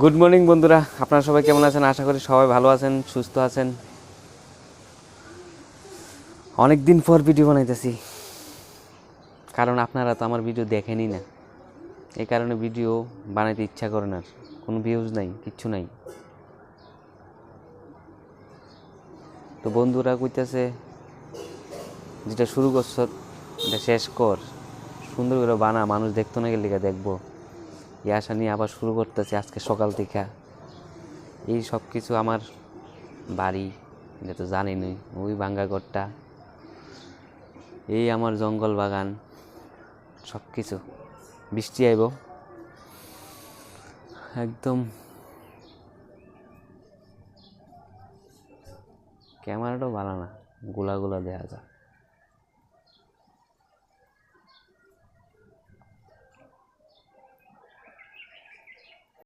Good morning বন্ধুরা। আপনারা সবাই কেমন আছেন? আশা করি সবাই ভালো আছেন, সুস্থ আছেন। অনেক দিন পর ভিডিও বানাইতেছি। কারণ আপনারা তো আমার ভিডিও দেখেনই না। এই কারণে ভিডিও বানাইতে ইচ্ছা করে না। কোনো ভিউজ নাই, কিচ্ছু নাই। তো বন্ধুরা কইতেছে, যেটা শুরু করছ, এটা শেষ কর। সুন্দর করে বানা, মানুষ দেখতো না গেলে দেখব। এই আশা নিয়ে আবার শুরু করতেছি আজকে সকাল থেকে। এই সব কিছু আমার বাড়ি, এটা তো জানেনই ওই ভাঙ্গা ঘরটা, এই আমার জঙ্গল বাগান, সব কিছু। বৃষ্টি আইব। একদম ক্যামেরাটাও ভালো না, গোলা গোলা যায়।